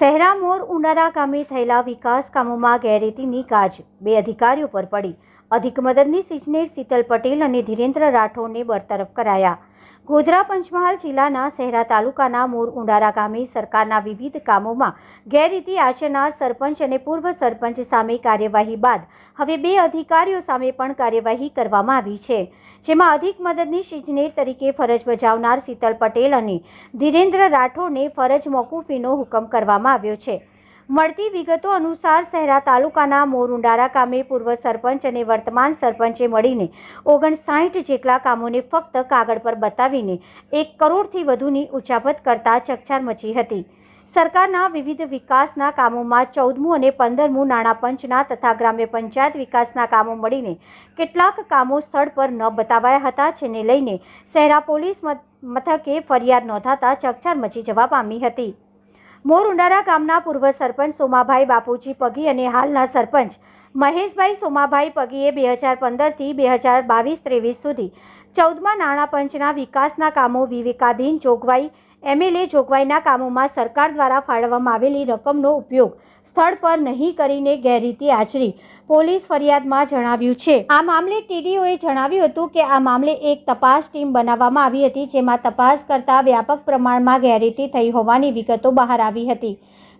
શહેરા મોર ઉનારા ગામે થયેલા વિકાસ કામોમાં ગેરરીતિની ગાજ. બે અધિકારીઓ પર પડી. અધિક મદદનીશ ઇજનેર શીતલ પટેલ અને ધીરેન્દ્ર રાઠોડને બરતરફ કરાયા. ગોધરા પંચમહાલ જિલ્લાના શહેરા તાલુકાના મોર ઉંડારા ગામે સરકારના વિવિધ કામોમાં ગેરરીતિ આચરનાર સરપંચ અને પૂર્વ સરપંચ સામે કાર્યવાહી બાદ હવે બે અધિકારીઓ સામે પણ કાર્યવાહી કરવામાં આવી છે. જેમાં અધિક મદદનીશ ઇજનેર તરીકે ફરજ બજાવનાર શીતલ પટેલ અને ધીરેન્દ્ર રાઠોડને ફરજ મોકૂફીનો હુકમ કરવામાં આવ્યો છે. મળતી વિગતો અનુસાર શહેરા તાલુકાના મોરુંડારા ગામે પૂર્વ સરપંચ અને વર્તમાન સરપંચે મળીને ઓગણસાઠ જેટલા કામોને ફક્ત કાગળ પર બતાવીને એક કરોડથી વધુની ઉચાપત કરતા ચકચાર મચી હતી. સરકારના વિવિધ વિકાસના કામોમાં ચૌદમું અને પંદરમું નાણાં પંચના તથા ગ્રામ્ય પંચાયત વિકાસના કામો મળીને કેટલાક કામો સ્થળ પર ન બતાવાયા હતા, જેને લઈને શહેરા પોલીસ મથકે ફરિયાદ નોંધાતા ચકચાર મચી જવા પામી હતી. મોર ઉંડારા ગામના પૂર્વ સરપંચ સોમાભાઈ બાપુજી પગી અને હાલના સરપંચ મહેશભાઈ સોમાભાઈ પગીએ બે હજાર પંદરથી બે હજાર બાવીસ ત્રેવીસ સુધી ચૌદમા નાણાં પંચના વિકાસના કામો વિવેકાધીન જોગવાઈ એમએલએ જોગવાઈના કામોમાં સરકાર દ્વારા ફાળવવામાં આવેલી રકમનો ઉપયોગ સ્થળ પર નહીં કરીને ગેરરીતિ આચરી. પોલીસ ફરિયાદમાં જણાવ્યું છે. આ મામલે ટીડીઓએ જણાવ્યું હતું કે આ મામલે એક તપાસ ટીમ બનાવવામાં આવી હતી જેમાં તપાસ કરતા વ્યાપક પ્રમાણમાં ગેરરીતિ થઈ હોવાની વિગતો બહાર આવી હતી.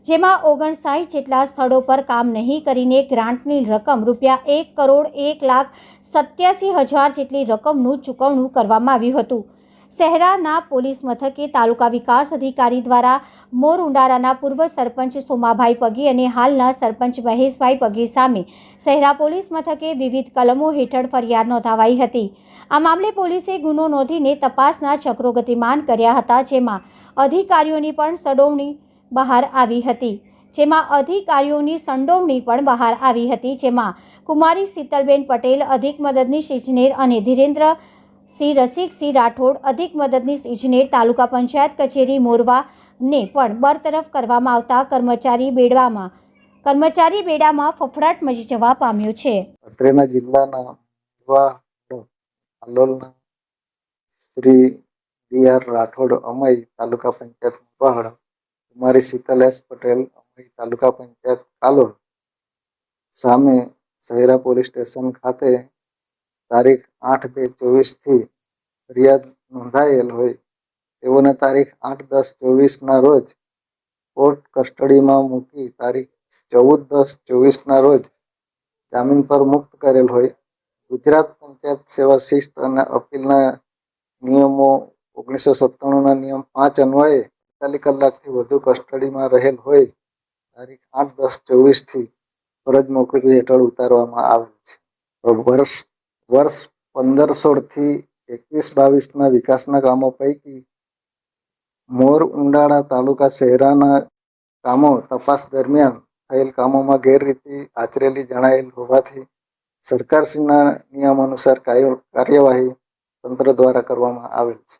જેમાં ઓગણસાઠ જેટલા સ્થળો પર કામ નહીં કરીને ગ્રાન્ટની રકમ રૂપિયા એક કરોડ એક લાખ સત્યાસી હજાર જેટલી રકમનું ચૂકવણું કરવામાં આવ્યું હતું. શહેરાના પોલીસ મથકે તાલુકા વિકાસ અધિકારી દ્વારા મોર ઉંડારાના પૂર્વ સરપંચ સોમાભાઈ પગી અને હાલના સરપંચ મહેશભાઈ પગી સામે શહેરા પોલીસ મથકે વિવિધ કલમો હેઠળ ફરિયાદ નોંધાવાઈ હતી. આ મામલે પોલીસે ગુનો નોંધીને તપાસના ચક્રો ગતિમાન કર્યા હતા, જેમાં અધિકારીઓની પણ સડોવણી બહાર આવી હતી. જેમાં અધિકારીઓની સંડોવણી પણ બહાર આવી હતી, જેમાં કુમારી શીતલબેન પટેલ, અધિક મદદનીશ ઇજનેર અને ધીરેન્દ્ર સિંહ રસિકસિંહ રાઠોડ, અધિક મદદનીશ ઇજનેર, તાલુકા પંચાયત કચેરી, મોરવાને પણ બરતરફ કરવામાં આવતા કર્મચારી બેડવામાં કર્મચારી બેડામાં ફફડાટ મચી જવા પામ્યો છે. અત્રેના જિલ્લાના હાલોલના શ્રી ડી આર રાઠોડ, અમય તાલુકા પંચાયત મોરવાહડ, કુમારી શીતલ એસ પટેલ, અમય તાલુકા પંચાયત કાલોલ સામે શહેરા પોલીસ સ્ટેશન ખાતે તારીખ આઠ બે ચોવીસથી ફરિયાદ નોંધાયેલ હોય, તેઓને તારીખ આઠ દસ ચોવીસના રોજ કોર્ટ કસ્ટડીમાં મૂકી તારીખ ચૌદ દસ ચોવીસના રોજ જામીન પર મુક્ત કરેલ હોય. ગુજરાત પંચાયત સેવા શિસ્ત અને અપીલના નિયમો ઓગણીસો સત્તાણુંના નિયમ પાંચ અન્વયે અડતાલીસ કલાકથી વધુ કસ્ટડીમાં રહેલ હોય, તારીખ આઠ દસ ચોવીસથી ફરજ મોકલવી હેઠળ ઉતારવામાં આવેલ છે. વર્ષ વર્ષ પંદર સોળથી એકવીસ બાવીસના વિકાસના કામો પૈકી મોર ઉંડાળા તાલુકા શહેરાના કામો તપાસ દરમિયાન થયેલ કામોમાં ગેરરીતિ આચરેલી જણાયેલ હોવાથી સરકારશ્રીના નિયમ અનુસાર કાર્ય- કાર્યવાહી તંત્ર દ્વારા કરવામાં આવેલ છે.